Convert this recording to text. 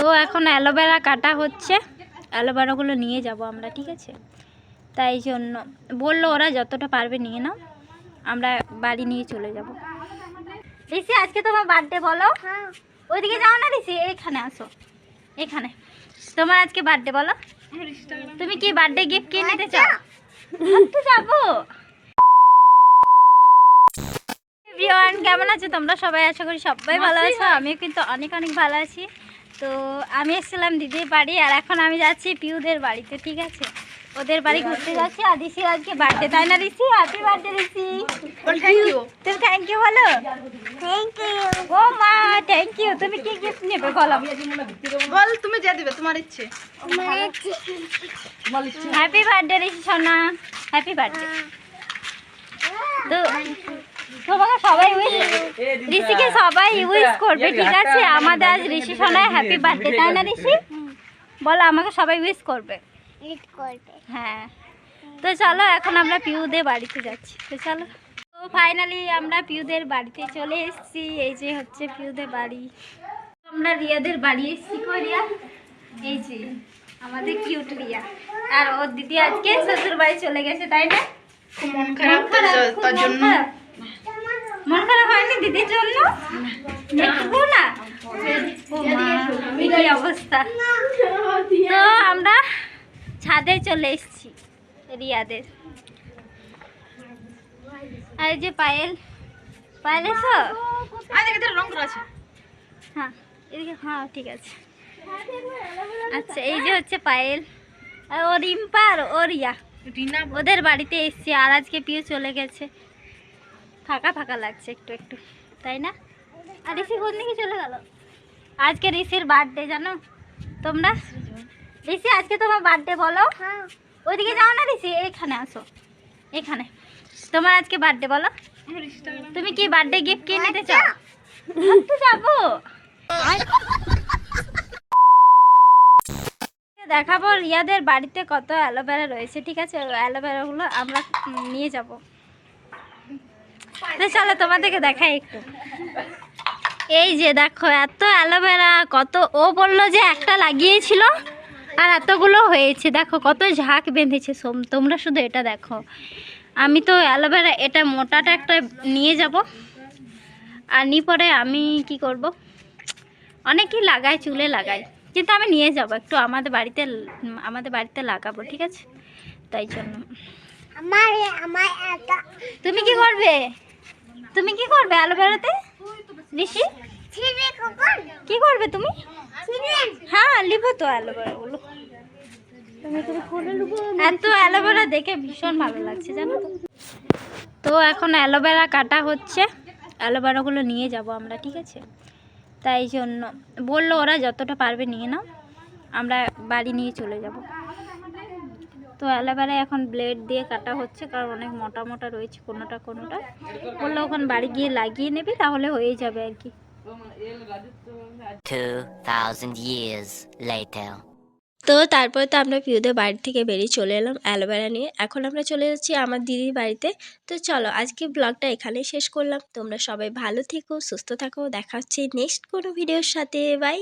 তো এখন অ্যালোভেরা কাটা হচ্ছে। অ্যালোভেরাগুলো নিয়ে যাব আমরা ঠিক আছে? তাই জন্য। বলল ওরা যতটা পারবে নিয়ে নাও। আমরা বাড়ি নিয়ে চলে যাব। ঋষি আজকে তোমার বার্থডে বলো? ওইদিকে যাও না ঋষি এখানে আসো। এখানে তোমার আজকে বার্থডে বলো? তুমি কি বার্থডে গিফট কিনে নিতে চাও? যাব। কেমন আছো তোমরা সবাই? আশা করি সবাই ভালো আছো। আমিও কিন্তু অনেক অনেক ভালো আছি। তো আমি এসেছিলাম দিদির বাড়ি আর এখন আমি যাচ্ছি পিউদের বাড়িতে ঠিক আছে? ওদের বাড়ি ঘুরতে যাচ্ছি আর ঋষির আজকে বার্থডে তাই না Rishi happy birthday Rishi you তুমি থ্যাংক ইউ বলো? থ্যাংক ইউ ও মা থ্যাংক ইউ তুমি কি গিফট নেবে বলো? বল তুমি যা দিবে তোমার ইচ্ছে। হ্যাপি বার্থডে ঋষি সোনা। হ্যাপি বার্থডে তো তোমাকে সবাই উইশ ঋষিকে সবাই উইশ করবে ঠিক আছে? আমাদের আজ ঋষি সোনায় হ্যাপি বার্থডে তাই না ঋষি? বলো আমাকে সবাই উইশ করবে। হ্যাঁ। তো চলো এখন আমরা পিউদের বাড়িতে যাচ্ছি। তো চলো। তো ফাইনালি আমরা পিউদের বাড়িতে চলে এসেছি। এই যে হচ্ছে পিউদের বাড়ি। আমরা রিয়াদের বাড়ি এসেছি কই রিয়া? এই যে আমাদের কিউট রিয়া। আর ওর দিদি আজকে শ্বশুর বাড়ি চলে গেছে তাই না? খুব মন খারাপ। তার- জন্য। মন খারাপ হয়নি দিদির জন্য? না। এই অবস্থা। তো আমরা ছাদে চলে এসেছি রিয়াদের। আর যে পায়েল পায়েল এসো? রং করা আছে। হ্যাঁ এদিকে হ্যাঁ ঠিক আছে। আচ্ছা এই যে হচ্ছে পায়েল। আর ও রিম্পা আর ও রিয়া। ওদের বাড়িতে এসছি আর আজকে পিউ চলে গেছে। ফাঁকা ফাঁকা লাগছে একটু একটু তাই না? আর ঋষি কোন দিকে চলে গেল? আজকে ঋষির বার্থডে জানো? তোমরা? ঋষি আজকে তোমার বার্থডে বলো। ওইদিকে যাও না ঋষি? এখানে আসো। এখানে। তোমার আজকে বার্থডে বলো। তুমি কি বার্থডে গিফট কিনে নিতে চাও? তো যাব? দেখাবো রিয়াদের বাড়িতে কত অ্যালোভেরা রয়েছে ঠিক আছে? অ্যালোভেরাগুলো আমরা নিয়ে যাব। চলো তোমাদেরকে দেখাই একটু। এই যে দেখো এত অ্যালোভেরা কত ও বলল যে একটা লাগিয়েছিল আর এতগুলো হয়েছে। দেখো কত ঝাঁক বেঁধেছে সোম তোমরা শুধু এটা দেখো। আমি তো অ্যালোভেরা এটা মোটাটা একটা নিয়ে যাব। আর নি পরে আমি কি করব? অনেকেই লাগায় চুলে লাগায় কিন্তু আমি নিয়ে যাব একটু আমাদের বাড়িতে আমাদের বাড়িতে লাগাবো ঠিক আছে? তাই জন্য। তুমি কি করবে? তুমি কি করবে অ্যালোভেরাতে ঋষি কি করবে তুমি? হ্যাঁ লিবো তো অ্যালোভেরাগুলো এত অ্যালোভেরা দেখে ভীষণ ভালো লাগছে, জানো তো। এখন অ্যালোভেরা কাটা হচ্ছে। অ্যালোভেরাগুলো নিয়ে যাব আমরা, ঠিক আছে? তাই জন্য। বলল ওরা যতটা পারবে নিয়ে নাও। আমরা বাড়ি নিয়ে চলে যাব। তো অ্যালোভেরা এখন ব্লেড দিয়ে কাটা হচ্ছে কারণ অনেক মোটা মোটা রয়েছে কোনোটা কোনোটা। বলল ওখানে বাড়ি গিয়ে লাগিয়ে নেবে তাহলে হয়ে যাবে আর কি। 2,000 তো তারপর তো আমরা পিউদের বাড়ি থেকে বেরিয়ে চলে এলাম অ্যালোভেরা নিয়ে। এখন আমরা চলে যাচ্ছি আমার দিদির বাড়িতে। তো চলো আজকে ব্লগটা এখানেই শেষ করলাম। তোমরা সবাই ভালো থেকো সুস্থ থাকো। দেখা হচ্ছে নেক্সট কোনো ভিডিওর সাথে। বাই